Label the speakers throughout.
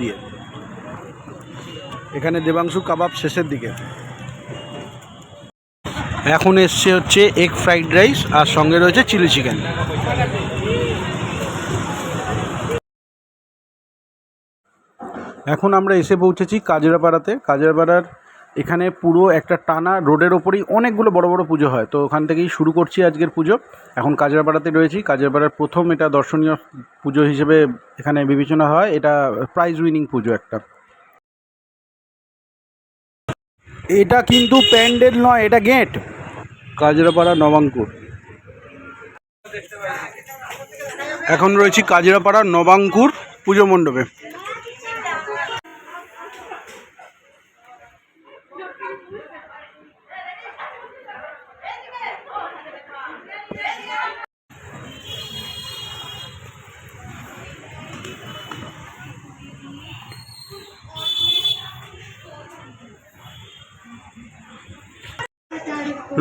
Speaker 1: দিয়ে। এখানে দেবাংশু কাবাব শেষের দিকে। এখন এসছে হচ্ছে এগ ফ্রাইড রাইস আর সঙ্গে রয়েছে চিলি চিকেন এখন আমরা এসে পৌঁছেছি কাজরাপাড়াতে। কাজরাপাড়ার এখানে পুরো একটা টানা রোডের ওপরেই অনেকগুলো বড় বড় পুজো হয়। তো ওখান থেকেই শুরু করছি আজকের পুজো। এখন কাজরাপাড়াতে রয়েছি। কাজরাপাড়ার প্রথম এটা দর্শনীয় পুজো হিসেবে এখানে বিবেচনা হয়। এটা প্রাইজ উইনিং পুজো একটা। এটা কিন্তু প্যান্ডেল নয়, এটা গেট। কাজরাপাড়া নবাঙ্কুর এখন রয়েছি কাজরাপাড়া নবাঙ্কুর পুজো মণ্ডপে।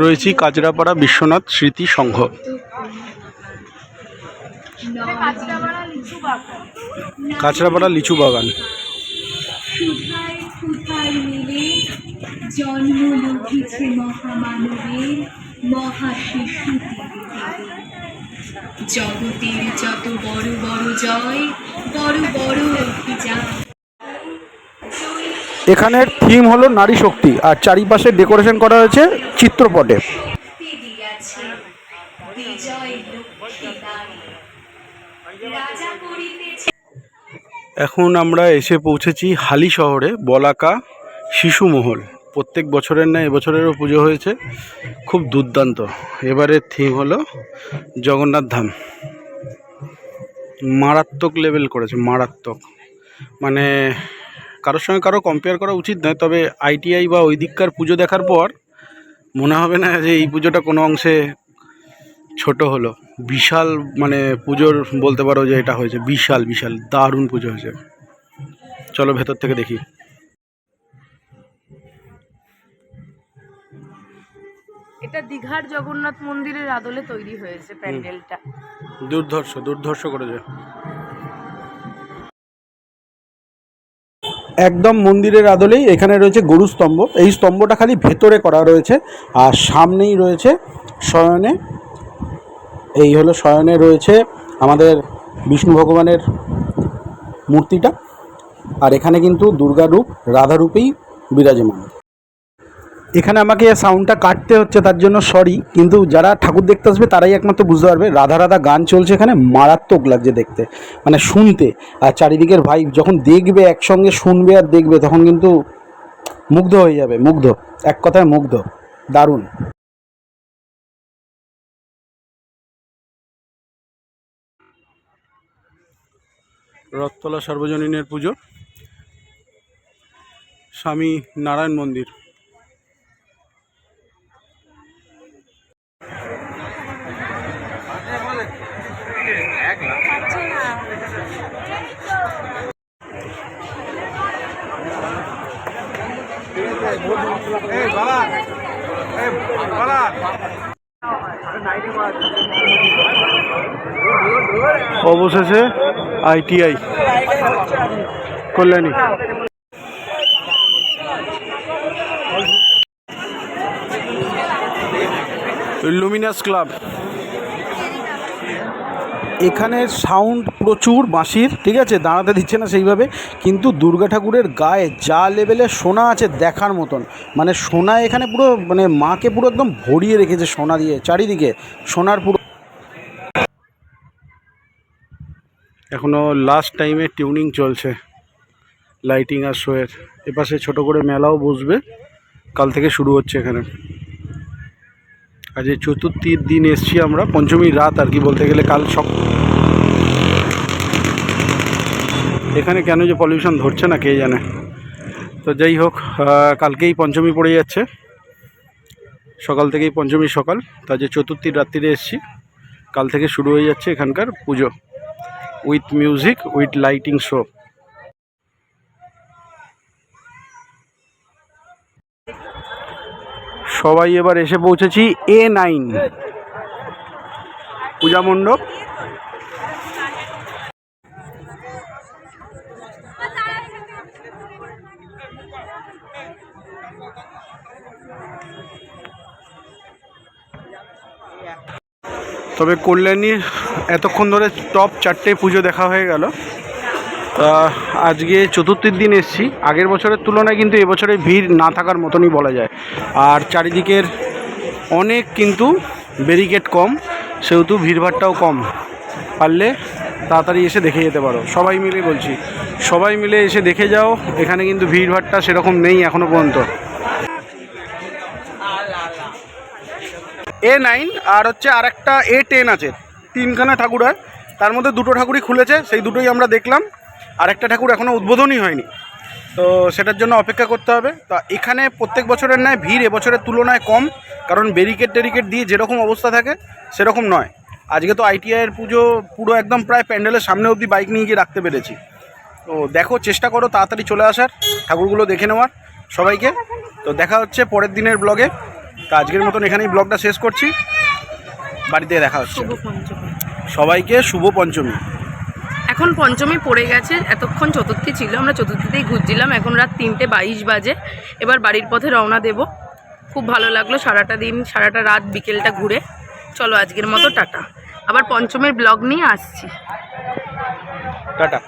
Speaker 1: রয়েছি কাজরাপাড়া বিশ্বনাথ স্মৃতি সংঘ। কাঁচরাপাড়া লিচু বাগান।
Speaker 2: জগতের যত বড় বড় জয়, বড় বড় অভিযান
Speaker 1: এখানের থিম হলো নারী শক্তি, আর চারিপাশে ডেকোরেশন করা হয়েছে চিত্রপটে। এখন আমরা এসে পৌঁছেছি হালি শহরে, বলাকা শিশু মহল। প্রত্যেক বছরের না এবছরেরও পুজো হয়েছে, খুব দুর্দান্ত। এবারের থিম হলো জগন্নাথ ধাম। মারাত্মক লেভেল করেছে, মারাত্মক। মানে কারোর সঙ্গে কারও কম্পেয়ার করা উচিত নয় তবে আইটিআই বা ওই দিককার পুজো দেখার পর মনে হবে না যে এই পুজোটা কোনো অংশে ছোট হলো। বিশাল মানে পুজোর বলতে পারো যে এটা হয়েছে বিশাল বিশাল দারুণ পুজো হয়েছে। চলো ভেতর থেকে দেখি।
Speaker 3: এটা দীঘার জগন্নাথ মন্দিরের আদলে তৈরি হয়েছে প্যান্ডেলটা।
Speaker 1: দুর্ধর্ষ দুর্ধর্ষ করেছে। একদম মন্দিরের আদলেই এখানে রয়েছে গরু স্তম্ভ। এই স্তম্ভটা খালি ভেতরে করা রয়েছে আর সামনেই রয়েছে শয়নে। এই হলো শয়নে রয়েছে আমাদের বিষ্ণু ভগবানের মূর্তিটা। আর এখানে কিন্তু দুর্গা রূপ রাধারূপেই বিরাজমান। এখানে আমাকে সাউন্ডটা কাটতে হচ্ছে, তার জন্য সরি কিন্তু যারা ঠাকুর দেখতে আসবে, তারাই একমাত্র বুঝতে পারবে। রাধা রাধা গান চলছে এখানে, মারাত্মক লাগছে দেখতে মানে শুনতে। আর চারিদিকের ভাই যখন দেখবে, একসঙ্গে শুনবে আর দেখবে, তখন কিন্তু মুগ্ধ হয়ে যাবে, মুগ্ধ। এক কথায় মুগ্ধ। দারুণ। রথতলা সর্বজনীনের পুজো। স্বামী নারায়ণ মন্দির। অবশেষে আইটিআই কল্যাণী। Luminous Club. এখানে সাউন্ড প্রচুর বাঁশির, ঠিক আছে? দাঁড়াতে দিচ্ছে না সেইভাবে। কিন্তু দুর্গা ঠাকুরের গায়ে যা লেভেলে সোনা আছে দেখার মতন। মানে সোনা এখানে পুরো মানে মাকে পুরো একদম ভরিয়ে রেখেছে সোনা দিয়ে, চারিদিকে। সোনার পুরো এখনও লাস্ট টাইমে টিউনিং চলছে। লাইটিং আর শোয়ের এপাশে ছোট করে মেলাও বসবে। কাল থেকে শুরু হচ্ছে এখানে। আজ এই চতুর্থীর দিন এসছি আমরা পঞ্চমীর রাত আর কি বলতে গেলে কাল সব এখানে কেন যে পলিউশন ধরছে না, কে জানে। তো যাই হোক কালকেই পঞ্চমী পড়ে যাচ্ছে। সকাল থেকেই পঞ্চমী সকাল। তা যে চতুর্থীর রাত্রিরে এসছি, কাল থেকে শুরু হয়ে যাচ্ছে এখানকার পুজো। With music with lighting show সবাই এবার এসে পৌঁছেছি এ নাইন পূজা মণ্ডপ। তবে কল্যাণীর এতক্ষণ ধরে টপ চারটে পুজো দেখা হয়ে গেল। আজকে চতুর্থীর দিন এসছি। আগের বছরের তুলনায় কিন্তু এবছরে ভিড় না থাকার মতনই বলা যায়। আর চারিদিকের অনেক কিন্তু ব্যারিকেড কম, সেহেতু ভিড়ভাড়টাও কম। পারলে তাড়াতাড়ি এসে দেখে যেতে পারো। সবাই মিলে বলছি, সবাই মিলে এসে দেখে যাও, এখানে কিন্তু ভিড়ভাড়টা সেরকম নেই এখনও পর্যন্ত। এ নাইন আর হচ্ছে আর একটা এ টেন আছে। তিনখানা ঠাকুর হয়। তার মধ্যে দুটো ঠাকুরই খুলেছে, সেই দুটোই আমরা দেখলাম। আর একটা ঠাকুর এখনও উদ্বোধনই হয়নি। তো সেটার জন্য অপেক্ষা করতে হবে। তো এখানে প্রত্যেক বছরের ন্যায় ভিড় এবছরের তুলনায় কম কারণ ব্যারিকেড টেরিকেড দিয়ে যেরকম অবস্থা থাকে সেরকম নয়। আজকে তো আইটিআইয়ের পুজো পুরো একদম প্রায় প্যান্ডেলের সামনে অবধি বাইক নিয়ে গিয়ে রাখতে পেরেছি। তো দেখো চেষ্টা করো তাড়াতাড়ি চলে আসার ঠাকুরগুলো দেখে নেওয়ার সবাইকে। তো দেখা হচ্ছে পরের দিনের ব্লগে তো আজকের মতন এখানেই ব্লগটা শেষ করছি। বাড়িতে দেখা হচ্ছে। সবাইকে শুভ পঞ্চমী।
Speaker 3: এখন পঞ্চমী পড়ে গেছে, এতক্ষণ চতুর্থী ছিল, আমরা চতুর্থীতেই ঘুরছিলাম, এখন রাত তিনটে বাইশ বাজে, এবার বাড়ির পথে রওনা দেব। খুব ভালো লাগল সারাটা দিন, সারাটা রাত বিকেলটা ঘুরে। চলো আজকের মতো, টাটা। আবার পঞ্চমের ব্লগ নিয়ে আসছি।
Speaker 1: টাটা।